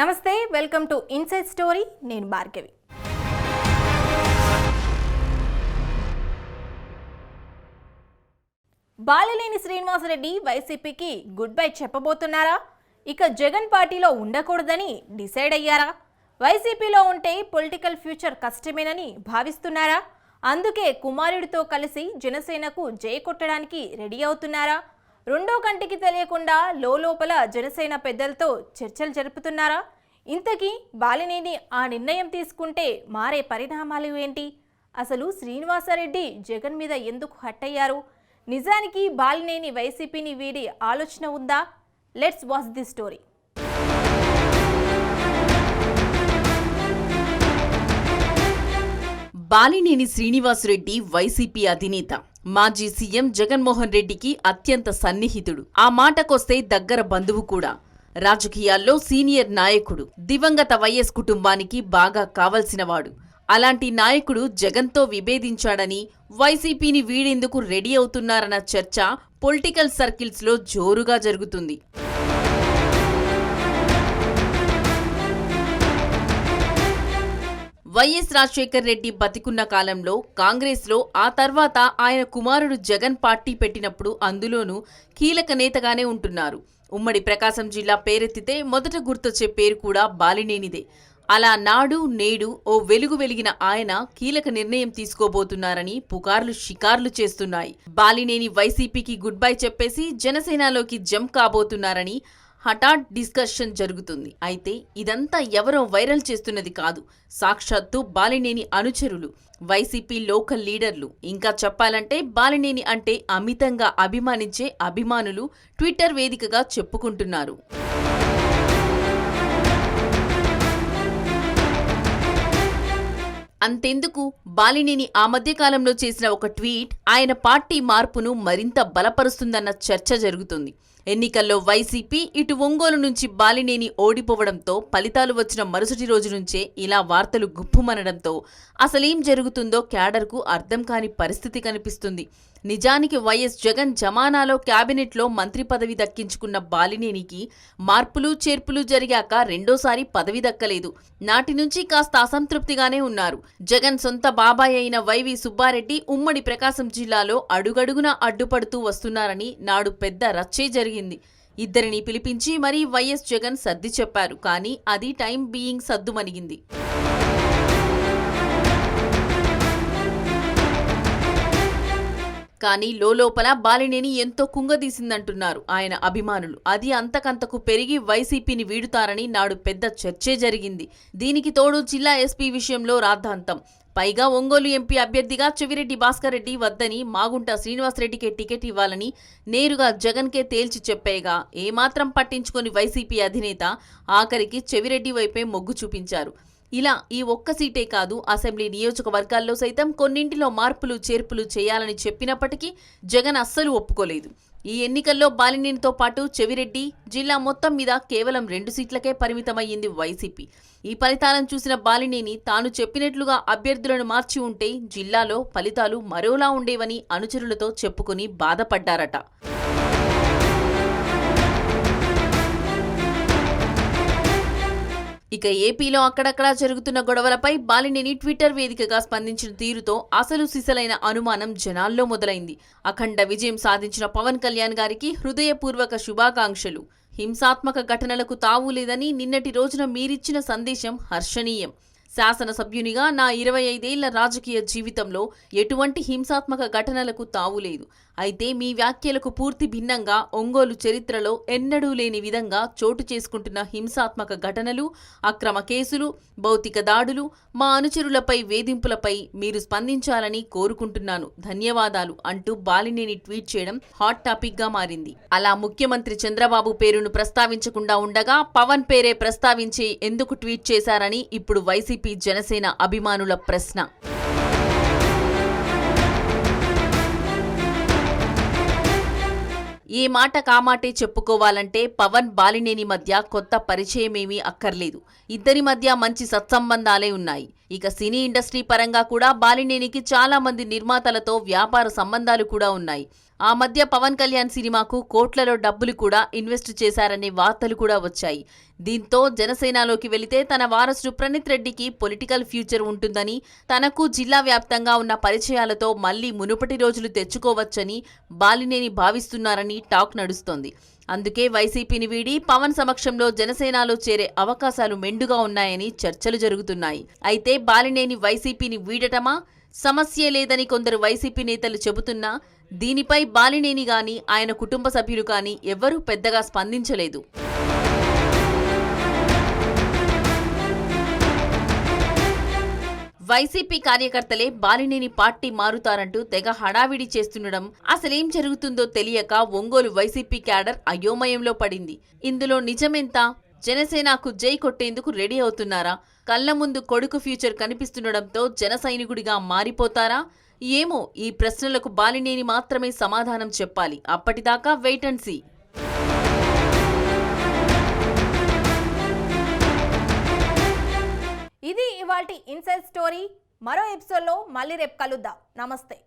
నమస్తే welcome to inside story నేను భార్గవి. బాలలేని శ్రీనివాసరెడ్డి వైసీపీకి గుడ్ బై చెప్పబోతున్నారా? ఇక జగన్ పార్టీలో ఉండకూడదని డిసైడ్ అయ్యారా? వైసీపీలో ఉంటే పొలిటికల్ ఫ్యూచర్ కష్టమేనని భావిస్తున్నారా? అందుకే కుమారుడితో కలిసి జనసేనకు జయ కొట్టడానికి రెడీ అవుతున్నారా? రెండో కంటికి తెలియకుండా లోపల జనసేన పెద్దలతో చర్చలు జరుపుతున్నారా? ఇంతకీ బాలినేని ఆ నిర్ణయం తీసుకుంటే మారే పరిణామాలు ఏంటి? అసలు శ్రీనివాసరెడ్డి జగన్ మీద ఎందుకు హట్టయ్యారు నిజానికి బాలినేని వైసీపీని వీడి ఆలోచన ఉందా? Let's watch the story. Balineni Srinivasa Reddy YCP అధినేత. మాజీ సీఎం జగన్మోహన్ రెడ్డికి అత్యంత సన్నిహితుడు. ఆ మాటకొస్తే దగ్గర బంధువు కూడా. రాజకీయాల్లో సీనియర్ నాయకుడు. దివంగత వైఎస్ కుటుంబానికి బాగా కావలసినవాడు. అలాంటి నాయకుడు జగన్తో విభేదించాడని వైసీపీని వీడేందుకు రెడీ అవుతున్నారన్న చర్చ పొలిటికల్ సర్కిల్స్లో జోరుగా జరుగుతుంది. వైఎస్ రాజశేఖర్ రెడ్డి బతికున్న కాలంలో కాంగ్రెస్లో ఆ తర్వాత ఆయన కుమారుడు జగన్ పార్టీ పెట్టినప్పుడు అందులోనూ కీలక నేతగానే ఉంటున్నారు. ఉమ్మడి ప్రకాశం జిల్లా పేరెత్తితే మొదట గుర్తొచ్చే పేరు కూడా బాలినేనిదే. అలా నాడు నేడు ఓ వెలుగు వెలిగిన ఆయన కీలక నిర్ణయం తీసుకోబోతున్నారని పుకార్లు షికార్లు చేస్తున్నాయి. బాలినేని వైసీపీకి గుడ్ బై చెప్పేసి జనసేనలోకి జంప్ కాబోతున్నారని హఠాత్ డిస్కషన్ జరుగుతుంది. అయితే ఇదంతా ఎవరో వైరల్ చేస్తున్నది కాదు. సాక్షాత్తు బాలినేని అనుచరులు వైసీపీ లోకల్ లీడర్లు. ఇంకా చెప్పాలంటే బాలినేని అంటే అమితంగా అభిమానించే అభిమానులు ట్విట్టర్ వేదికగా చెప్పుకుంటున్నారు. అంతెందుకు? బాలినేని ఆ మధ్యకాలంలో చేసిన ఒక ట్వీట్ ఆయన పార్టీ మార్పును మరింత బలపరుస్తుందన్న చర్చ జరుగుతుంది. ఎన్నికల్లో వైసీపీ ఇటు ఒంగోలు నుంచి బాలినేని ఓడిపోవడంతో ఫలితాలు వచ్చిన మరుసటి రోజు నుంచే ఇలా వార్తలు గుప్పుమనడంతో అసలేం జరుగుతుందో క్యాడర్కు అర్థం కాని పరిస్థితి కనిపిస్తుంది. నిజానికి వైఎస్ జగన్ జమానాలో క్యాబినెట్లో మంత్రి పదవి దక్కించుకున్న బాలినేనికి మార్పులు చేర్పులు జరిగాక రెండోసారి పదవి దక్కలేదు. నాటి నుంచి కాస్త అసంతృప్తిగానే ఉన్నారు. జగన్ సొంత బాబాయ్ అయిన వైవి సుబ్బారెడ్డి ఉమ్మడి ప్రకాశం జిల్లాలో అడుగడుగున అడ్డుపడుతూ వస్తున్నారని నాడు పెద్ద రచ్చే జరిగింది. ఇద్దరిని పిలిపించి మరీ వైఎస్ జగన్ సర్ది చెప్పారు. కానీ అది టైం బీయింగ్ సద్దుమణిగింది కానీ లోపల బాలినేని ఎంతో కుంగదీసిందంటున్నారు ఆయన అభిమానులు. అది అంతకంతకు పెరిగి వైసీపీని వీడుతారని నాడు పెద్ద చర్చే జరిగింది. దీనికి తోడు జిల్లా ఎస్పీ విషయంలో రాద్ధాంతం. పైగా ఒంగోలు ఎంపీ అభ్యర్థిగా చెవిరెడ్డి భాస్కర్ రెడ్డి వద్దని మాగుంట శ్రీనివాసరెడ్డికే టికెట్ ఇవ్వాలని నేరుగా జగన్కే తేల్చి చెప్పేగా ఏమాత్రం పట్టించుకొని వైసీపీ అధినేత ఆఖరికి చెవిరెడ్డి వైపే మొగ్గు చూపించారు. ఇలా ఈ ఒక్క సీటే కాదు అసెంబ్లీ నియోజకవర్గాల్లో సైతం కొన్నింటిలో మార్పులు చేర్పులు చేయాలని చెప్పినప్పటికీ జగన్ అస్సలు ఒప్పుకోలేదు. ఈ ఎన్నికల్లో బాలినేనితో పాటు చెవిరెడ్డి జిల్లా మొత్తం మీద కేవలం రెండు సీట్లకే పరిమితమయ్యింది వైసీపీ. ఈ ఫలితాలను చూసిన బాలినేని తాను చెప్పినట్లుగా అభ్యర్థులను మార్చి ఉంటే జిల్లాలో ఫలితాలు మరోలా ఉండేవని అనుచరులతో చెప్పుకుని బాధపడ్డారట. ఇక ఏపీలో అక్కడక్కడా జరుగుతున్న గొడవలపై బాలినేని ట్విట్టర్ వేదికగా స్పందించిన తీరుతో అసలు సిసలైన అనుమానం జనాల్లో మొదలైంది. అఖండ విజయం సాధించిన పవన్ కళ్యాణ్ గారికి హృదయపూర్వక శుభాకాంక్షలు. హింసాత్మక ఘటనలకు తావు లేదని నిన్నటి రోజున మీరిచ్చిన సందేశం హర్షణీయం. శాసనసభ్యునిగా నా ఇరవై ఐదేళ్ళ రాజకీయ జీవితంలో ఎటువంటి హింసాత్మక ఘటనలకు తావులేదు అయితే మీ వ్యాఖ్యలకు పూర్తి భిన్నంగా ఒంగోలు చరిత్రలో ఎన్నడూ లేని విధంగా చోటు చేసుకుంటున్న హింసాత్మక ఘటనలు అక్రమ కేసులు భౌతిక దాడులు మా అనుచరులపై వేధింపులపై మీరు స్పందించాలని కోరుకుంటున్నాను. ధన్యవాదాలు అంటూ బాలినేని ట్వీట్ చేయడం హాట్ టాపిక్గా మారింది. అలా ముఖ్యమంత్రి చంద్రబాబు పేరును ప్రస్తావించకుండా ఉండగా పవన్ పేరే ప్రస్తావించి ఎందుకు ట్వీట్ చేశారని ఇప్పుడు వైసీపీ జనసేన అభిమానుల ప్రశ్న. ఏ మాట కామాటే చెప్పుకోవాలంటే పవన్ బాలినేని మధ్య కొత్త పరిచయమేమీ అక్కర్లేదు. ఇద్దరి మధ్య మంచి సత్సంబంధాలే ఉన్నాయి. ఇక సినీ ఇండస్ట్రీ పరంగా కూడా బాలినేనికి చాలా మంది నిర్మాతలతో వ్యాపార సంబంధాలు కూడా ఉన్నాయి. ఆ మధ్య పవన్ కళ్యాణ్ సినిమాకు కోట్లలో డబ్బులు కూడా ఇన్వెస్ట్ చేశారనే వార్తలు కూడా వచ్చాయి. దీంతో జనసేనలోకి వెళితే తన వారసుడు ప్రణీత్ రెడ్డికి పొలిటికల్ ఫ్యూచర్ ఉంటుందని తనకు జిల్లా వ్యాప్తంగా ఉన్న పరిచయాలతో మళ్ళీ మునుపటి రోజులు తెచ్చుకోవచ్చని బాలినేని భావిస్తున్నారని టాక్ నడుస్తోంది. అందుకే వైసీపీని వీడి పవన్ సమక్షంలో జనసేనలో చేరే అవకాశాలు మెండుగా ఉన్నాయని చర్చలు జరుగుతున్నాయి. అయితే బాలినేని వైసీపీని వీడటమా? సమస్యే లేదని కొందరు వైసీపీ నేతలు చెబుతున్నా దీనిపై బాలినేని గాని ఆయన కుటుంబ సభ్యులు కానీ ఎవ్వరూ పెద్దగా స్పందించలేదు. వైసీపీ కార్యకర్తలే బాలినేని పార్టీ మారుతారంటూ తెగ హడావిడి చేస్తుండడం అసలేం జరుగుతుందో తెలియక ఒంగోలు వైసీపీ క్యాడర్ అయోమయంలో పడింది. ఇందులో నిజమెంత? జనసేనకు జై కొట్టేందుకు రెడీ అవుతున్నారా? కళ్ళ ముందు కొడుకు ఫ్యూచర్ కనిపిస్తుండడంతో జన సైనికుడిగా మారిపోతారా? ఏమో ఈ ప్రశ్నలకు బాలినేని మాత్రమే సమాధానం చెప్పాలి. అప్పటిదాకా వెయిట్ అండ్ సీ. ఇది ఇవాల్టి ఇన్సైడ్ స్టోరీ. మరో ఎపిసోడ్లో మళ్ళీ రేపు కలుద్దాం. నమస్తే.